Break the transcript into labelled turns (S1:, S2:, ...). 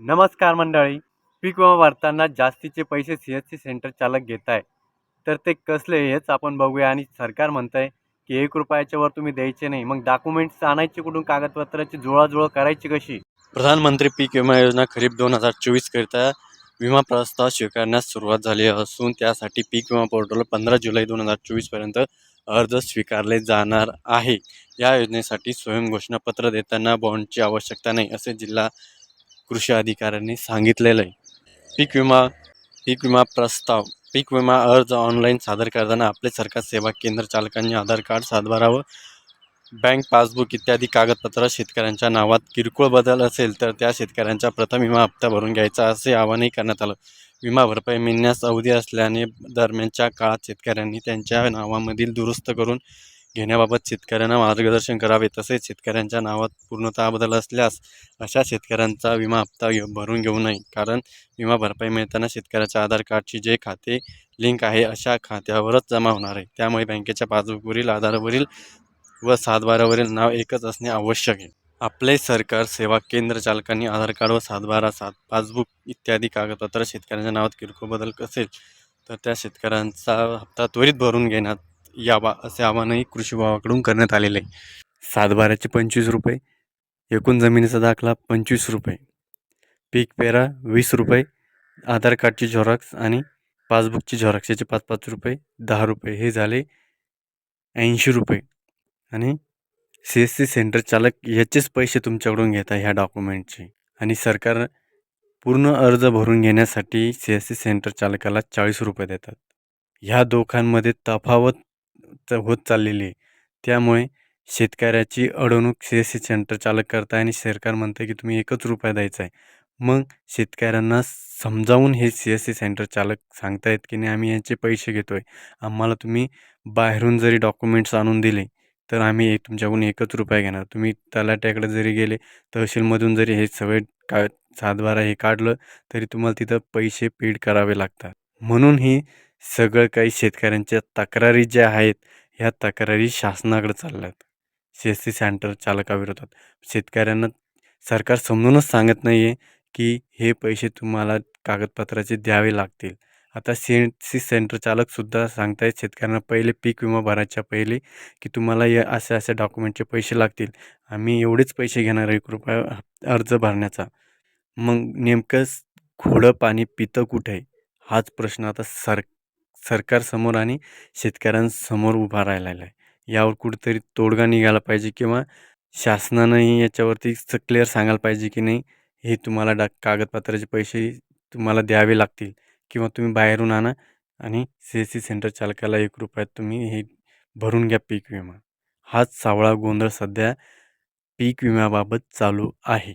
S1: नमस्कार मंडळी. पीक विमा भरताना जास्तीचे पैसे सी एस सी सेंटर चालक घेत आहे तर ते कसले हेच आपण बघूया आणि सरकार म्हणतं आहे की एक रुपयाच्या वर तुम्ही द्यायचे नाही. मग डॉक्युमेंट्स आणायचे कुठून? कागदपत्राची जुळाजुळ करायची कशी?
S2: प्रधानमंत्री पीक विमा योजना खरीप दोन हजार चोवीसकरिता विमा प्रस्ताव स्वीकारण्यास सुरुवात झाली असून त्यासाठी पीक विमा पोर्टलवर पंधरा जुलै दोन हजार चोवीसपर्यंत अर्ज स्वीकारले जाणार आहे. या योजनेसाठी स्वयंघोषणापत्र देताना बॉन्डची आवश्यकता नाही असे जिल्हा कृषी अधिकाऱ्यांनी सांगितलेलं आहे. पीक विमा पीक विमा प्रस्ताव पीक विमा अर्ज ऑनलाईन सादर करताना आपले सरकार सेवा केंद्र चालकांनी आधार कार्ड सातबारा व बँक पासबुक इत्यादी कागदपत्र शेतकऱ्यांच्या नावात किरकोळ बदल असेल तर त्या शेतकऱ्यांचा प्रथम विमा हप्ता भरून घ्यायचा असे आवाहनही करण्यात आलं. विमा भरपाई मिळण्यास अवधी असल्याने दरम्यानच्या काळात शेतकऱ्यांनी त्यांच्या नावामधील दुरुस्त करून घेण्याबाबत शेतकऱ्यांना मार्गदर्शन करावे तसेच शेतकऱ्यांच्या नावात पूर्णतः बदल असल्यास अशा शेतकऱ्यांचा विमा हप्ता भरून घेऊ नये. कारण विमा भरपाई मिळताना शेतकऱ्याच्या आधार कार्डची जे खाते लिंक आहे अशा खात्यावरच जमा होणार आहे. त्यामुळे बँकेच्या पासबुकवरील आधारवरील व सातबारावरील नाव एकच असणे आवश्यक आहे. आपले सरकार सेवा केंद्र चालकांनी आधार कार्ड व सातबारा सात पासबुक इत्यादी कागदपत्र शेतकऱ्यांच्या नावात किरकोळ बदल असेल तर त्या शेतकऱ्यांचा हप्ता त्वरित भरून घेण्यात यावा असे आवाहनही कृषी विभागाकडून करण्यात आलेले आहे. सातबाऱ्याचे पंचवीस रुपये एकूण जमिनीचा दाखला पंचवीस रुपये पीक पेरा वीस रुपये आधार कार्डची झेरॉक्स आणि पासबुकची झेरॉक्स याचे पाच पाच रुपये दहा रुपये हे झाले ऐंशी रुपये. आणि सी एस सी सेंटर चालक याचेच पैसे तुमच्याकडून घेत आहे ह्या डॉक्युमेंटचे. आणि सरकार पूर्ण अर्ज भरून घेण्यासाठी सी एस सी सेंटर चालकाला चाळीस रुपये देतात. ह्या दोघांमध्ये तफावत होत चाललेली आहे. त्यामुळे शेतकऱ्याची अडवणूक सी एस सी सेंटर चालक करताय आणि सरकार म्हणतं की तुम्ही एकच रुपया द्यायचा आहे. मग शेतकऱ्यांना समजावून हे सी एस सी सेंटर चालक सांगतायत की नाही आम्ही यांचे पैसे घेतो आहे आम्हाला तुम्ही बाहेरून जरी डॉक्युमेंट्स आणून दिले तर आम्ही एक तुमच्याकडून एकच रुपया घेणार. तुम्ही तलाट्याकडे जरी गेले तहसीलमधून जरी हे सगळे का सातबारा हे काढलं तरी तुम्हाला तिथं पैसे पेड करावे लागतात. म्हणून ही सगळं काही शेतकऱ्यांच्या तक्रारी ज्या आहेत ह्या तक्रारी शासनाकडे चालल्यात. सी एस सी सेंटर चालकाविरोधात. शेतकऱ्यांना सरकार समजूनच सांगत नाही आहे की हे पैसे तुम्हाला कागदपत्राचे द्यावे लागतील. आता सी एन सी सेंटर चालकसुद्धा सांगतायत शेतकऱ्यांना पहिले पीक विमा भरायच्या पहिले की तुम्हाला या अशा अशा डॉक्युमेंटचे पैसे लागतील. आम्ही एवढेच पैसे घेणार आहे कृपया अर्ज भरण्याचा. मग नेमकं खोडं घोडं पाणी पितं कुठे? आहे हाच प्रश्न आता सर सरकारसमोर आणि शेतकऱ्यांसमोर उभा राहिलेला आहे. यावर कुठेतरी तोडगा निघाला पाहिजे किंवा शासनानंही याच्यावरती स क्लिअर सांगायला पाहिजे की नाही हे तुम्हाला डा कागदपत्राचे पैसे तुम्हाला द्यावे लागतील किंवा तुम्ही बाहेरून आणा आणि सी एस सी सेंटर चालकाला एक रुपयात तुम्ही हे भरून घ्या पीक विमा. हाच सावळा गोंधळ सध्या पीक विम्याबाबत चालू आहे.